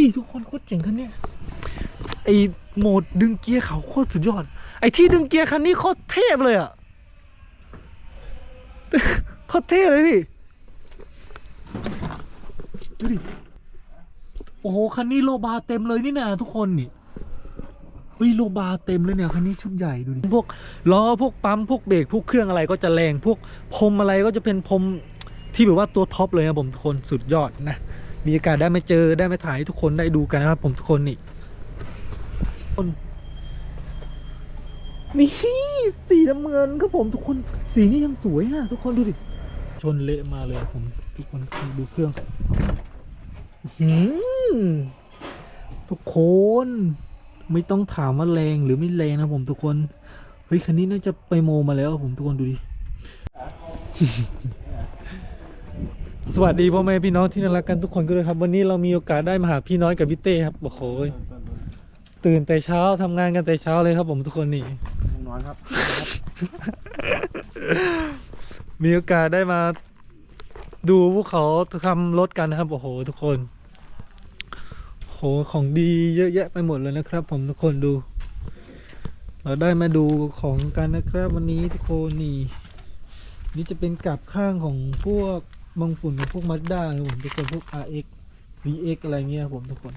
นี่ทุกคนโคตรเจ๋งคันเนี้ยไอโหมดดึงเกียร์เขาโคตรสุดยอด ไอที่ดึงเกียร์คันนี้โคตรเทพเลยอะโคตรเท่เลยพี่ดูดิโอ้โหคันนี้โลบาร์เต็มเลยนี่นะทุกคนนี่เฮ้ยโลบาร์เต็มเลยเนี่ยคันนี้ชุดใหญ่ดูดิพวกล้อพวกปั๊มพวกเบรกพวกเครื่องอะไรก็จะแรงพวกพรมอะไรก็จะเป็นพรมที่แบบว่าตัวท็อปเลยนะผมทุกคนสุดยอดนะ มีโอกาสได้มาเจอได้มาถ่ายให้ทุกคนได้ดูกันนะครับผมทุกคนนี่คนนี่สีน้ำเงินครับผมทุกคนสีนี้ยังสวยนะทุกคนดูดิชนเละมาเลยผมทุกคนดูเครื่องหืมทุกคนไม่ต้องถามว่าแรงหรือไม่แรงนะผมทุกคน เฮ้ยคันนี้น่าจะไปโมมาแล้วผมทุกคนดูดิ สวัสดีพ่อแม่พี่น้องที่น่ารักกันทุกคนก็เลยครับ วันนี้เรามีโอกาสได้มาหาพี่น้อยกับพี่เต้ครับโอ้โหตื่นแต่เช้าทำงานกันแต่เช้าเลยครับ ผมทุกคนนี่นอนครับ มีโอกาสได้มาดูพวกเขาทำรถกันนะครับโอ้โห ทุกคนโอ้โหของดีเยอะแยะไปหมดเลยนะครับ ผมทุกคนดู เราได้มาดูของกันนะครับ วันนี้ทุกคนนี่ นี่จะเป็นกลับข้างของพวก บางฝุ่นพวกมาด้านะผมทุกคนพวก RX CX อะไรเงี้ยครับผมทุกคน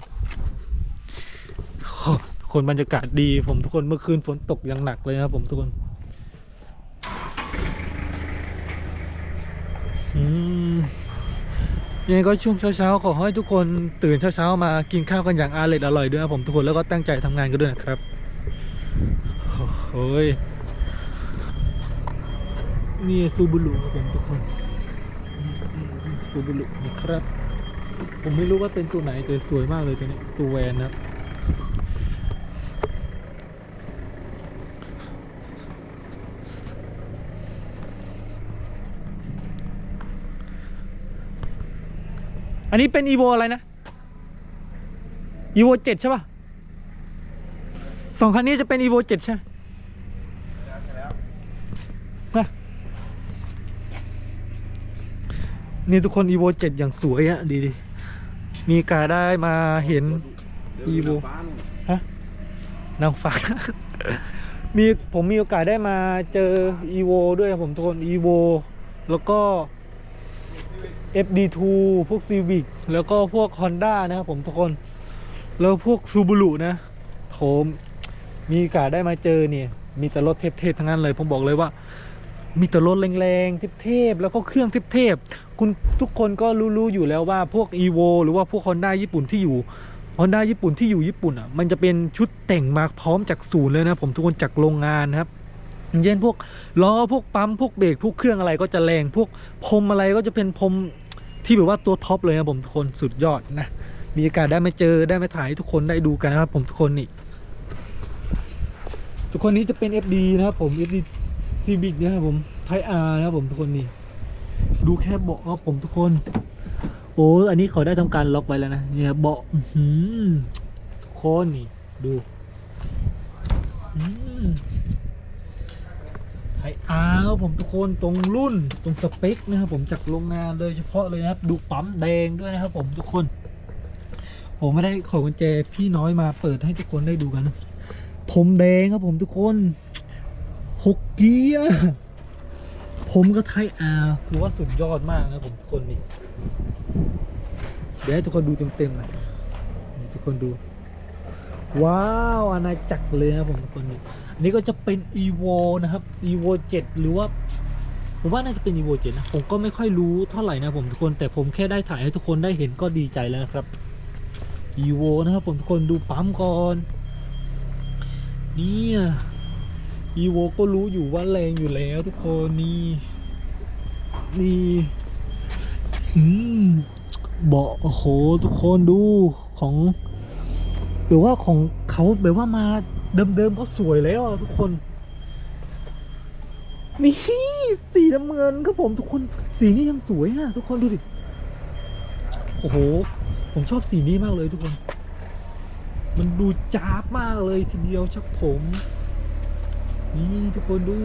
ทุกคนบรรยากาศดีผมทุกคนเมื่อคืนฝนตกอย่างหนักเลยนะครับผมทุกคนยังไงก็ช่วงเช้าๆขอให้ทุกคนตื่นเช้าๆมากินข้าวกันอย่างอาเล็ดอร่อยด้วยนะผมทุกคนแล้วก็ตั้งใจทำงานกันด้วยนะครับโอ้ยนี่ซูบุรุครับผมทุกคน ซูบุรุนะครับ ผมไม่รู้ว่าเป็นตัวไหนแต่สวยมากเลยตัวนี้ตัวแวนนะครับอันนี้เป็น evo อะไรนะ evo 7ใช่ป่ะสองคันนี้จะเป็น evo 7ใช่ไหมน นี่ทุกคน evo 7 อย่างสวยอะดีดีมีโอกาสได้มาเห็น Evo ฮะนางฟ้า มีผมมีโอกาสได้มาเจอ evo ด้วยครับผมทุกคน evo แล้วก็ FD2 พวก Civic แล้วก็พวก Honda นะครับผมทุกคน แล้วพวก Subaru นะผมมีโอกาสได้มาเจอเนี่ย มีแต่รถเทพๆทั้งนั้นเลย ผมบอกเลยว่า มีแต่รถแรงๆเทพๆแล้วก็เครื่องเทพๆคุณทุกคนก็รู้ๆอยู่แล้วว่าพวก Evo หรือว่าพวก Honda ญี่ปุ่นที่อยู่ Honda ญี่ปุ่นที่อยู่ญี่ปุ่นอะมันจะเป็นชุดแต่งมาพร้อมจากศูนย์เลยนะผมทุกคนจากโรงงานนะครับอย่างเช่นพวกล้อพวกปั๊มพวกเบรกพวกเครื่องอะไรก็จะแรงพวกพรมอะไรก็จะเป็นพรมที่แบบว่าตัวท็อปเลยนะผมทุกคนสุดยอดนะมีโอกาสได้มาเจอได้มาถ่ายทุกคนได้ดูกันนะครับผมทุกคนนี่ทุกคนนี้จะเป็น FD นะครับผม FD Civic นะครับผมไทอาร์นะครับผมทุกคนนี่ดูแค่เบาะครับผมทุกคน โอ้อันนี้เขาได้ทำการล็อกไว้แล้วนะเนี่ยเบาะหือทุกคนนี่ดูไทยอาร์ครับผมทุกคนตรงรุ่นตรงสเปคนะครับผมจากโรงงานโดยเฉพาะเลยนะครับ ดูปั๊มแดงด้วยนะครับผมทุกคนผมไม่ได้ขอกุญแจพี่น้อยมาเปิดให้ทุกคนได้ดูกันนะผมแดงครับผมทุกคน หกเกียร์ ผมก็ไทยอาร์ถือว่าสุดยอดมากนะผมทุกคนนี่เดี๋ยวให้ทุกคนดูเต็มๆหน่อยทุกคนดู ว้าวอาณาจักรเลยนะผมทุกคนนี่อันนี้ก็จะเป็น evo นะครับ evo 7 หรือว่าผมว่าน่าจะเป็น evo 7นะ ผมก็ไม่ค่อยรู้เท่าไหร่นะผมทุกคน แต่ผมแค่ได้ถ่ายให้ทุกคนได้เห็นก็ดีใจแล้วนะครับ evo นะครับผมทุกคนดูปั๊มก่อน นี่ นี่ย evo ก็รู้อยู่ว่าแรงอยู่แล้วทุกคนนี่นี่หืมเบาะโอ้โหทุกคนดูของแบบว่าของเขาแบบว่ามาเดิมๆก็สวยแล้วทุกคน นี่สีน้ำเงินครับผมทุกคนสีนี้ยังสวยนะทุกคนดูดิโอ้โห ผมชอบสีนี้มากเลยทุกคน มันดูจ้าบมากเลยทีเดียวชักผม นี่ทุกคนดู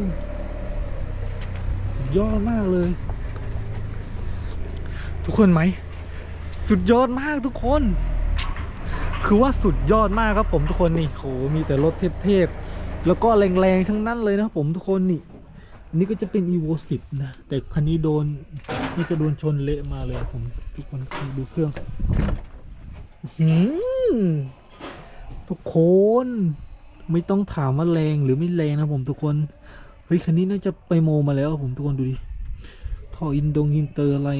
สุดยอดมากเลย ทุกคนไหม สุดยอดมากทุกคน คือว่าสุดยอดมากครับผมทุกคนนี่โหมีแต่รถเทพๆแล้วก็แรงๆทั้งนั้นเลยนะผมทุกคนนี่อันนี้ก็จะเป็น evo 10 นะ แต่คันนี้โดนนี่จะโดนชนเละมาเลยผมทุกคนดูเครื่องหือทุกคน ไม่ต้องถามว่าแรงหรือไม่แรงนะผมทุกคน เฮ้ยคันนี้น่าจะไปโมมาแล้วผมทุกคนดูดิท่ออินดงอินเตอร์อะไร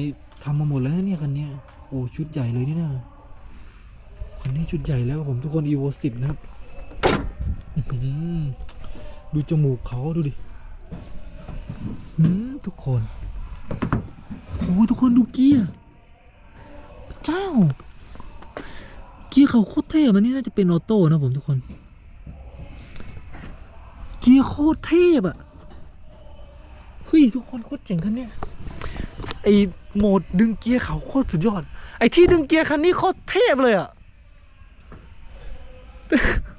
ทำมาหมดแล้วเนี่ยคันนี้โอ้ชุดใหญ่เลยนี่นะคันนี้ชุดใหญ่แล้วผมทุกคน evo 10นะครับอื้อหือดูจมูกเขาดูดิหืมทุกคนโอ้ทุกคนดูเกียร์เจ้า เกียร์เขาโคตรเท่มันนี่น่าจะเป็นออโต้นะผมทุกคน กียร์โคตรเท่อะเฮ้ยทุกคนโคตรเจ๋งคันเนี้ยไอโหมดดึงเกียร์เขาโคตรสุดยอด ไอที่ดึงเกียร์คันนี้โคตรเทพเลยอะ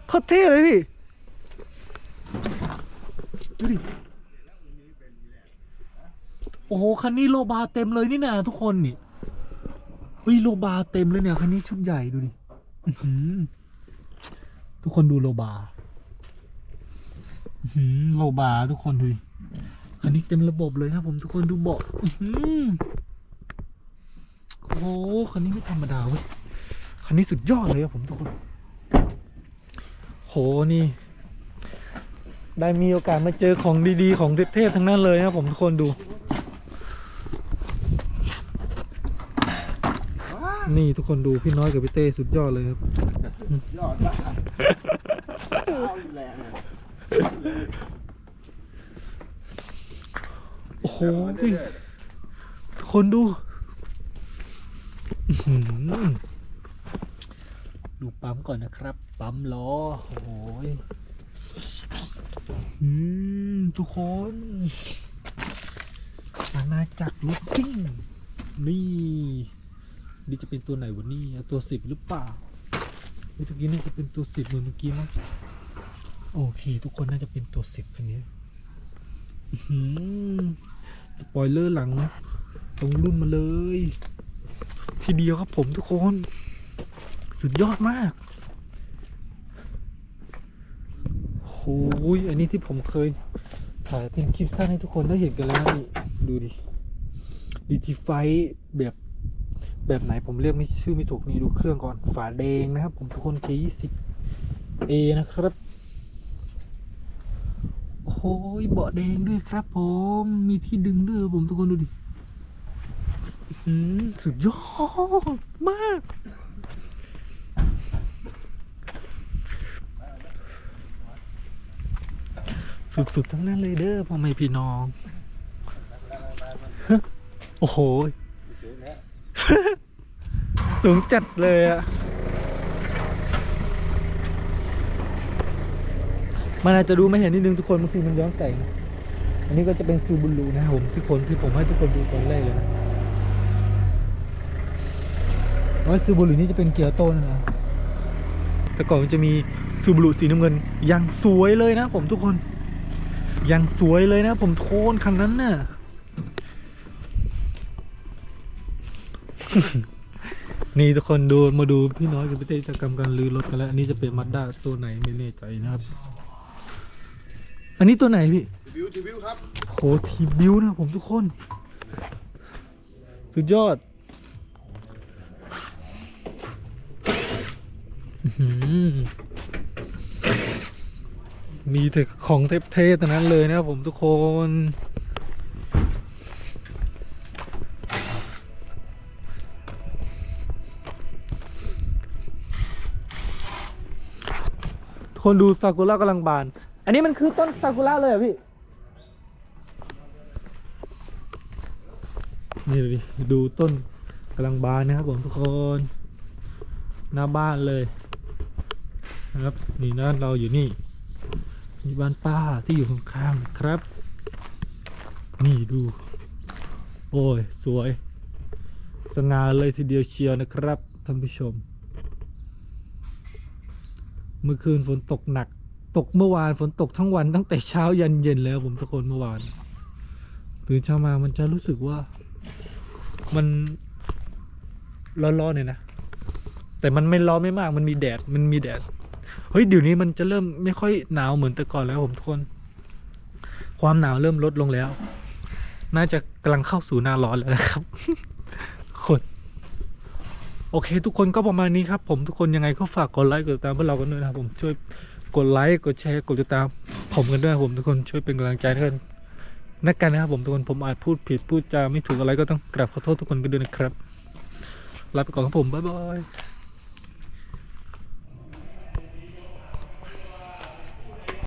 โคตรเท่เลยพี่ดูดิโอ้โหคันนี้โลบาเต็มเลยนี่นะทุกคนนี่เฮ้ยโลบาเต็มเลยเนี่ยคันนี้ชุดใหญ่ดูดิทุกคนดูโลบา โลบาทุกคนดูดิคันนี้เต็มระบบเลยนะผมทุกคนดูเบาะอื้อหือโอ้โหคันนี้ไม่ธรรมดาเว้ยคันนี้สุดยอดเลยครับผมทุกคน โหนี่ ได้มีโอกาสมาเจอของดีๆ ของเทพๆทั้งนั้นเลยนะครับผมทุกคนดู นี่ทุกคนดูพี่น้อยกับพี่เต้สุดยอดเลยครับยอดมาก โอ้โหพี่คนดูดูปั๊มก่อนนะครับ ปั๊มล้อโอ้โหทุกคนอาณาจักรรถซิ่ง นี่ นี่จะเป็นตัวไหนวะนี่ตัวสิบหรือเปล่าเมื่อกี้นี่จะเป็นตัวสิบเหมือนเมื่อกี้มั้ง โอเค ทุกคนน่าจะเป็นตัวสิบคันนี้สปอยเลอร์หลังนะตรงรุ่นมาเลย ทีเดียวครับผมทุกคน สุดยอดมากโอ้ยอันนี้ที่ผมเคยถ่ายเป็นคลิปสั้นให้ทุกคนได้เห็นกันแล้วนี่ดูดิดิจิไฟแบบแบบไหนผมเรียกไม่ชื่อไม่ถูกนี่ดูเครื่องก่อนฝาแดงนะครับ ผมทุกคน K20 A นะครับ โอ้ยเบาะแดงด้วยครับผม มีที่ดึงด้วยผมทุกคนดูดิสุดยอดมาก สุดๆทั้งนั้นเลยเด้อพ่อแม่พี่น้อง โอ้โห สูงจัดเลยอะ มันอาจจะดูไม่เห็นนิดนึงทุกคนบางทีมันย้อนแสงอันนี้ก็จะเป็นซูบูรูนะครับผมทุกคนที่ผมให้ทุกคนดูตอนแรกเลยนะว่าซูบูรูนี่จะเป็นเกียร์โต้นนะ แต่ก่อนมันจะมีซูบูรูสีน้ำเงินย่างสวยเลยนะผมทุกคนย่างสวยเลยนะผมโทนคันนั้นน่ะนี่ทุกคนดูมาดูพี่น้อยกับพี่เต้จะกำกันลือรถกันแล้ว อันนี้จะเป็นมาด้าตัวไหนไม่แน่ใจนะครับ อันนี้ตัวไหนพี่ทีวิวทีวิวครับโหทีบิวนะผมทุกคน สุดยอดอื้อหือมีแต่ของเทพๆทั้งนั้นเลยนะครับผมทุกคนทุกคนดูซากุระกำลังบาน อันนี้มันคือต้นซากุระเลยเหรอพี่ นี่ดูดิดูต้นกำลังบานนะครับผมทุกคน หน้าบ้านเลยนะครับนี่นะเราอยู่นี่มีบ้านป้าที่อยู่ข้างๆครับ นี่ดู โอ้ย สวย สง่าเลยทีเดียวเชียวนะครับท่านผู้ชม เมื่อคืนฝนตกหนัก ตกเมื่อวานฝนตกทั้งวันตั้งแต่เช้ายันเย็นแล้วผมทุกคนเมื่อวานตื่นเช้ามามันจะรู้สึกว่า มันร้อนๆเนี่ยนะแต่แต่มันไม่ร้อนไม่มากมันมีแดดมันมีแดดเฮ้ยเดี๋ยวนี้มันจะเริ่มไม่ค่อยหนาวเหมือนแต่ก่อนแล้วผมทุกคน ความหนาวเริ่มลดลงแล้ว น่าจะกำลังเข้าสู่หน้าร้อนแล้วนะครับคนโอเค ทุกคนก็ประมาณนี้ครับผมทุกคนยังไงก็ฝากกดไลค์กดติดตามพวกเรากันด้วยนะครับผมช่วย กดไลค์กดแชร์กดติดตามผมกันด้วยครับผมทุกคนช่วยเป็นกำลังใจกันนักกันนะครับผมทุกคนผมอาจพูดผิดพูดจาไม่ถูกอะไรก็ต้องกราบขอโทษทุกคนกันด้วยนะครับลาไปก่อนครับผมบ๊ายบาย